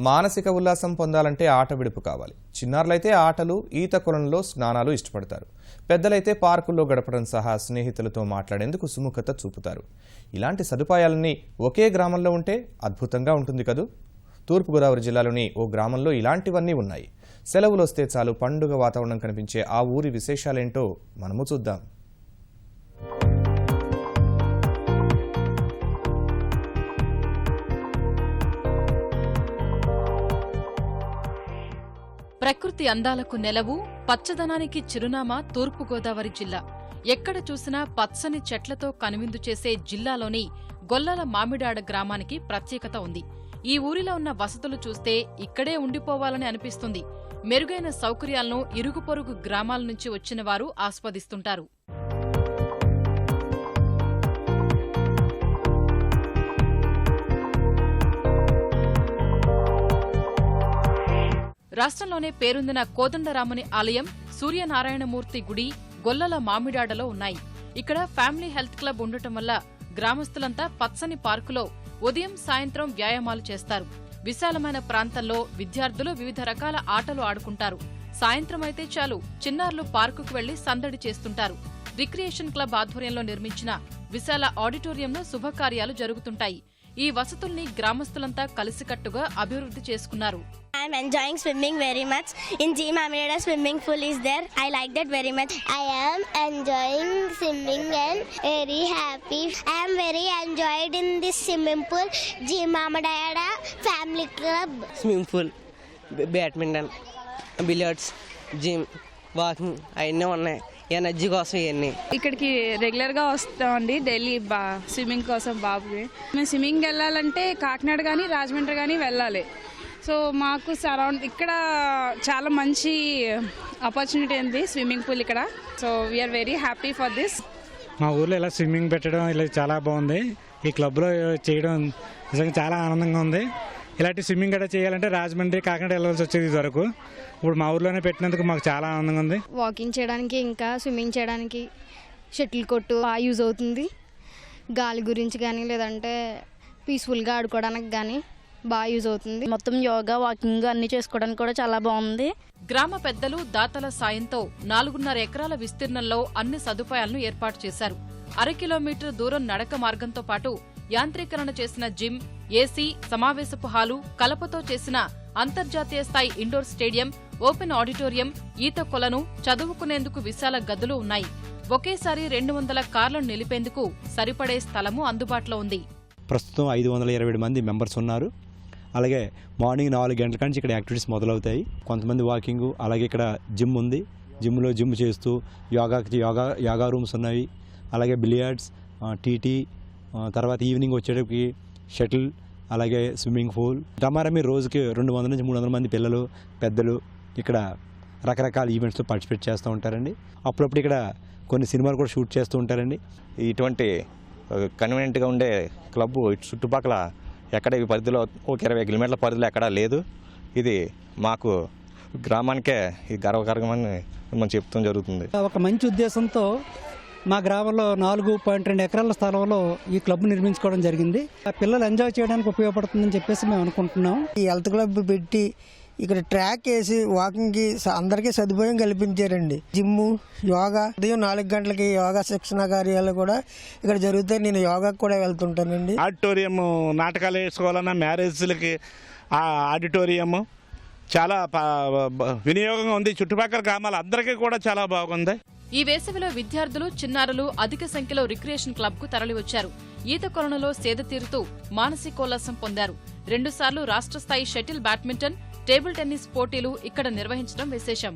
మానసిక ఉల్లాసం పొందాలంటే ఆట విడుపు కావాలి. చిన్నారులైతే ఆటలు ఈత కొలంలో స్నానాలు ఇష్టపడతారు. పెద్దలైతే పార్కుల్లో గడపడం సహా స్నేహితులతో మాట్లాడేందుకు సుముఖత చూపుతారు. ఇలాంటి సదుపాయాలన్నీ ఒకే గ్రామంలో ఉంటే అద్భుతంగా ఉంటుంది కదూ? తూర్పుగోదావరి జిల్లాలోని ఓ గ్రామంలో ఇలాంటివన్నీ ఉన్నాయి. సెలవులు వస్తే చాలు పండుగ వాతావరణం కనిపించే ఆ ఊరి విశేషాలేంటో మనము చూద్దాం. ప్రకృతి అందాలకు నెలవు పచ్చదనానికి చిరునామా తూర్పుగోదావరి జిల్లా. ఎక్కడ చూసినా పచ్చని చెట్లతో కనువిందు చేసే జిల్లాలోని గొల్లల మామిడాడ గ్రామానికి ప్రత్యేకత ఉంది. ఈ ఊరిలో ఉన్న వసతులు చూస్తే ఇక్కడే ఉండిపోవాలని అనిపిస్తుంది. మెరుగైన సౌకర్యాలను ఇరుగు పొరుగు గ్రామాల నుంచి వచ్చిన వారు ఆస్వాదిస్తుంటారు. రాష్ట్రంలోనే పేరొందిన కోదండరాముని ఆలయం సూర్యనారాయణమూర్తి గుడి గొల్లల మామిడాడలో ఉన్నాయి. ఇక్కడ ఫ్యామిలీ హెల్త్ క్లబ్ ఉండటం వల్ల గ్రామస్తులంతా పచ్చని పార్కులో ఉదయం సాయంత్రం వ్యాయామాలు చేస్తారు. విశాలమైన ప్రాంతంలో విద్యార్థులు వివిధ రకాల ఆటలు ఆడుకుంటారు. సాయంత్రం అయితే చాలు చిన్నారులు పార్కుకు వెళ్ళి సందడి చేస్తుంటారు. రిక్రియేషన్ క్లబ్ ఆధ్వర్యంలో నిర్మించిన విశాల ఆడిటోరియంలో శుభకార్యాలు జరుగుతుంటాయి. ఈ వసతుల్ని గ్రామస్తులంతా కలిసికట్టుగా అభివృద్ధి చేసుకున్నారు. I'm enjoying swimming very much. In G Mameda swimming pool is there. I like that very much. I am enjoying swimming and very happy. I am very enjoyed in this swimming pool. G Mameda Family Club. Swimming pool badminton billiards gym walking అవన్నీ ఉన్నాయి energy కోసం ఇవన్నీ ఇక్కడికి రెగ్యులర్గా వస్తామండి daily బా swimming కోసం బాబుకి మేము స్విమ్మింగ్ వెళ్ళాలంటే కాకినాడ కానీ రాజమండ్రి కానీ వెళ్ళాలి సో మాకు సరౌండ్ ఇక్కడ చాలా మంచి ఆపర్చునిటీ ఉంది స్విమ్మింగ్ పూల్ ఇక్కడ. So we are very happy for this మా ఊర్లో ఇలా స్విమ్మింగ్ పెట్టడం ఇలా చాలా బాగుంది. ఈ క్లబ్లో చేయడం నిజంగా చాలా ఆనందంగా ఉంది. ఇలాంటి స్విమ్మింగ్ కూడా చేయాలంటే రాజమండ్రి కాకినాడ వెళ్ళాల్సి వచ్చేది ఇది వరకు. ఇప్పుడు మా ఊర్లోనే పెట్టినందుకు మాకు చాలా ఆనందంగా ఉంది. వాకింగ్ చేయడానికి ఇంకా స్విమ్మింగ్ చేయడానికి షటిల్ కొట్టు బాగా యూజ్ అవుతుంది. గాలి గురించి కానీ లేదంటే పీస్ఫుల్గా ఆడుకోవడానికి కానీ. బాగా యూజ్ అవుతుంది. మొత్తం యోగా వాకింగ్ అన్ని చేసుకోవడానికి కూడా చాలా బాగుంది. గ్రామ పెద్దలు దాతల సాయంతో నాలుగున్నర ఎకరాల విస్తీర్ణంలో అన్ని సదుపాయాలను ఏర్పాటు చేశారు. అర కిలోమీటర్ దూరం నడక మార్గంతో పాటు యాంత్రీకరణ చేసిన జిమ్ ఏసీ సమావేశపు హాలు కలపతో చేసిన అంతర్జాతీయ స్థాయి ఇండోర్ స్టేడియం ఓపెన్ ఆడిటోరియం ఈత కొలను చదువుకునేందుకు విశాల గదులు ఉన్నాయి. ఒకేసారి రెండు వందల కార్లను నిలిపేందుకు సరిపడే స్థలము అందుబాటులో ఉంది. ప్రస్తుతం ఐదు వందల ఇరవై మంది మెంబర్స్ ఉన్నారు. అలాగే మార్నింగ్ నాలుగు గంటల నుంచి ఇక్కడ యాక్టివిటీస్ మొదలవుతాయి. కొంతమంది వాకింగ్ అలాగే ఇక్కడ జిమ్ ఉంది. జిమ్లో జిమ్ చేస్తూ యోగాకి యోగా యోగా రూమ్స్ ఉన్నాయి. అలాగే బిలియార్డ్స్ టీటీ తర్వాత ఈవినింగ్ వచ్చేటప్పటికి షటిల్ అలాగే స్విమ్మింగ్ పూల్. టమారమి రోజుకి రెండు వందల నుంచి మూడు వందల మంది పిల్లలు పెద్దలు ఇక్కడ రకరకాల ఈవెంట్స్లో పార్టిసిపేట్ చేస్తూ ఉంటారండి. అప్పుడప్పుడు ఇక్కడ కొన్ని సినిమాలు కూడా షూట్ చేస్తూ ఉంటారండి. ఇటువంటి కన్వీనియంట్గా ఉండే క్లబ్ ఇటు చుట్టుపక్కల ఎక్కడ ఈ పరిధిలో ఒక ఇరవై కిలోమీటర్ల పరిధిలో ఎక్కడా లేదు. ఇది మాకు గ్రామానికే ఈ గర్వకారణమని మనం చెప్తాం జరుగుతుంది. ఒక మంచి ఉద్దేశంతో మా గ్రామంలో నాలుగు పాయింట్ రెండు ఎకరాల స్థలంలో ఈ క్లబ్ నిర్మించుకోవడం జరిగింది. ఆ పిల్లలు ఎంజాయ్ చేయడానికి ఉపయోగపడుతుందని చెప్పేసి మేము అనుకుంటున్నాం. ఈ హెల్త్ క్లబ్ పెట్టి ఇక్కడ ట్రాక్ వేసి వాకింగ్కి స- అందరికీ సదుపాయం కల్పించారండి. జిమ్ యోగా ఉదయం నాలుగు గంటలకి యోగా శిక్షణ కార్యాలు కూడా ఇక్కడ జరుగుతాయి. నేను యోగాకి కూడా వెళ్తుంటానండి. ఆడిటోరియం నాటకాలు వేసుకోవాలన్నా మ్యారేజ్లకి ఆ ఆడిటోరియం చాలా వినియోగంగా ఉంది. చుట్టుపక్కల గ్రామాల అందరికీ కూడా చాలా బాగుంది. ఈ వేసవిలో విద్యార్థులు చిన్నారులు అధిక సంఖ్యలో రిక్రియేషన్ క్లబ్కు తరలివచ్చారు. ఈత కొలనులో సేద తీరుతూ మానసికోల్లాసం పొందారు. రెండుసార్లు రాష్ట్ర స్థాయి షటిల్ బ్యాడ్మింటన్ టేబుల్ టెన్నిస్ పోటీలు ఇక్కడ నిర్వహించడం విశేషం.